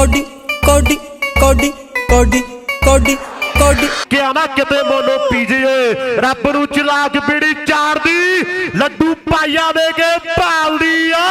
Cody ਕੋਡੀ ਕੋਡੀ ਕੋਡੀ ਕੋਡੀ ਕੋਡੀ। ਕਿਆ ਨਾ ਕਿਤੇ ਮੋਨੋ ਪੀਜੇ ਰੱਬ ਨੂੰ ਚਲਾ ਕੇ ਬੀੜੀ ਚਾੜਦੀ ਲੱਡੂ ਪਾਈਆ ਦੇ ਕੇ ਭਾਲਦੀ ਆ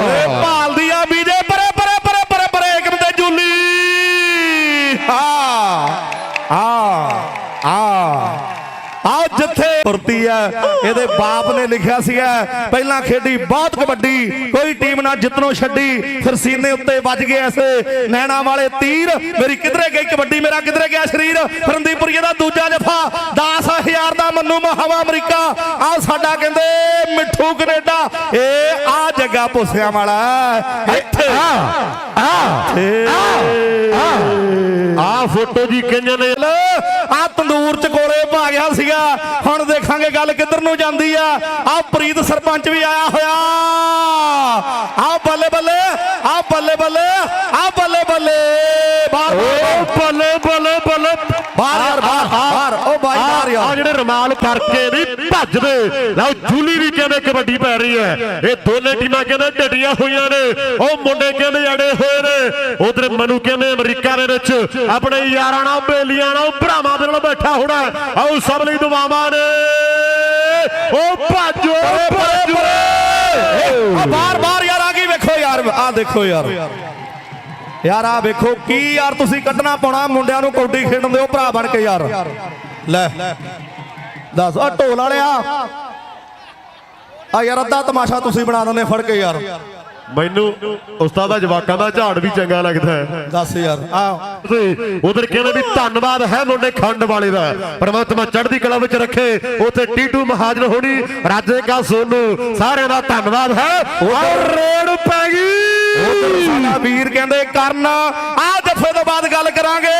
ਓਏ ਭਾਲਦੀ ਆ ਬੀਜੇ ਪਰੇ ਪਰੇ ਪਰੇ ਪਰੇ ਪਰੇ ਇੱਕ ਤੇ ਜੁਲੀ। ਹਾਂ ਹਾਂ ਹਾਂ। ਆਓ ਜਿੱਥੇ ਫੁਰਤੀ ਆ ਇਹਦੇ ਬਾਪ ਨੇ ਲਿਖਿਆ ਸੀਗਾ ਪਹਿਲਾਂ ਖੇਡੀ ਬਹੁਤ ਕਬੱਡੀ ਕੋਈ ਟੀਮ ਨਾ ਜਿੱਤਣੋਂ ਛੱਡੀ ਫਿਰ ਸੀਨੇ ਉੱਤੇ ਵੱਜ ਗਏ ਐਸੇ ਨੈਣਾ ਵਾਲੇ ਤੀਰ। ਮੇਰੀ ਕਿਧਰੇ ਗਈ ਕਬੱਡੀ ਮੇਰਾ ਕਿਧਰੇ ਗਿਆ ਸਰੀਰ। ਫਰੰਦੀਪੁਰੀਏ ਦਾ ਦੂਜਾ ਜਫਾ 10000 ਦਾ ਮੰਨੂ ਮਹਾਵਾ ਅਮਰੀਕਾ। ਆ ਸਾਡਾ ਕਹਿੰਦੇ ਮਿੱਠੂ ਕੈਨੇਡਾ। ਇਹ ਆ ਜੱਗਾ ਭੁੱਸਿਆਂ ਵਾਲਾ ਇੱਥੇ। ਆ ਆ ਆਹ ਫੋਟੋ ਜੀ ਕਿੰਨੇ ਨੇ? ਆ ਤੰਦੂਰ ਚ ਕੋਲੇ ਪਾ ਗਿਆ ਸੀਗਾ। ਹੁਣ ਦੇਖਾਂਗੇ ਗੱਲ ਕਿੱਧਰ ਨੂੰ ਜਾਂਦੀ ਆ। ਆ ਪ੍ਰੀਤ ਸਰਪੰਚ ਵੀ ਆਇਆ ਹੋਇਆ। ਆ ਬੱਲੇ ਬੱਲੇ, ਆ ਬੱਲੇ ਬੱਲੇ, ਆ ਬੱਲੇ ਬੱਲੇ ਬਾਹਰ ਓ ਬੱਲੇ ਬੱਲੇ ਬੱਲੇ ਬਾਹਰ ਯਾਰ ਬਾਹਰ ਓ ਬਾਈ ਆ ਯਾਰ ਜਿਹੜੇ ਰਮਾਲ ਕਰਕੇ ਨਹੀਂ ਭੱਜਦੇ। ਲਓ ਜੂਲੀ ਵੀ ਕਹਿੰਦੇ ਕਬੱਡੀ ਪੈ ਰਹੀ ਹੈ। ਇਹ ਦੋਨੇ ਟੀਮਾਂ ਕਹਿੰਦੇ ਢੱਡੀਆਂ ਹੋਈਆਂ ਨੇ। ਉਹ ਮੁੰਡੇ ਕਹਿੰਦੇ ਅੜੇ ਹੋਏ ਨੇ। ਉਧਰ ਮਨੂ ਕਹਿੰਦੇ ਅਮਰੀਕਾ ਦੇ ਵਿੱਚ। ਆਪਣੇ ਯਾਰਾਂ ਨਾਲ ਬੇਲੀਆਂ ਨਾਲ ਭਰਾਵਾਂ ਦੇ ਨਾਲ ਬੈਠਾ ਹੋਣਾ ਆਓ ਸਭ ਲਈ ਦੁਆਵਾਂ ਨੇ। ਉਹ ਭੱਜੋ ਭੱਜੋ। ਆ ਬਾਹਰ ਬਾਹਰ ਯਾਰ ਆ ਗਈ ਵੇਖੋ ਯਾਰ? ਆ ਦੇਖੋ ਯਾਰ। ਯਾਰ ਆ ਵੇਖੋ ਕੀ ਯਾਰ ਤੁਸੀਂ ਕੱਢਣਾ ਪਾਉਣਾ। ਮੁੰਡਿਆਂ ਨੂੰ ਕੌਡੀ ਖੇਡਣ ਦਿਓ ਭਰਾ ਬਣ ਕੇ ਯਾਰ। ਲੈ। ਦੱਸ ਆ ਢੋਲ ਵਾਲਿਆ। ਆ ਯਾਰ ਅੱਧਾ ਤਮਾਸ਼ਾ ਤੁਸੀਂ ਬਣਾ ਦਿੰਦੇ ਫੜ ਕੇ ਯਾਰ। ਮੈਨੂੰ ਉਸਤਾਦਾ ਜਵਾਕਾਂ ਦਾ ਝਾੜ ਵੀ ਚੰਗਾ ਲੱਗਦਾ ਹੈ। ਦੱਸ ਯਾਰ ਆ। ਉਧਰ ਕਹਿੰਦੇ ਵੀ ਧੰਨਵਾਦ ਹੈ ਮੁੰਡੇ ਖੰਡ ਵਾਲੇ ਦਾ। ਪਰਮਾਤਮਾ ਚੜ੍ਹਦੀ ਕਲਾ ਵਿੱਚ ਰੱਖੇ ਉਥੇ ਟੀਟੂ ਮਹਾਜਨ ਹੋਣੀ ਰਾਜੇ ਕਾ ਸੋਨੂ ਸਾਰਿਆਂ ਦਾ ਧੰਨਵਾਦ ਹੈ। ਔਰ ਰੇਡ ਪੈ ਗਈ। ਸਾਡਾ ਵੀਰ ਕਹਿੰਦੇ ਕਰਨ ਆ ਜੱਫੇ ਤੋਂ ਬਾਅਦ ਗੱਲ ਕਰਾਂਗੇ।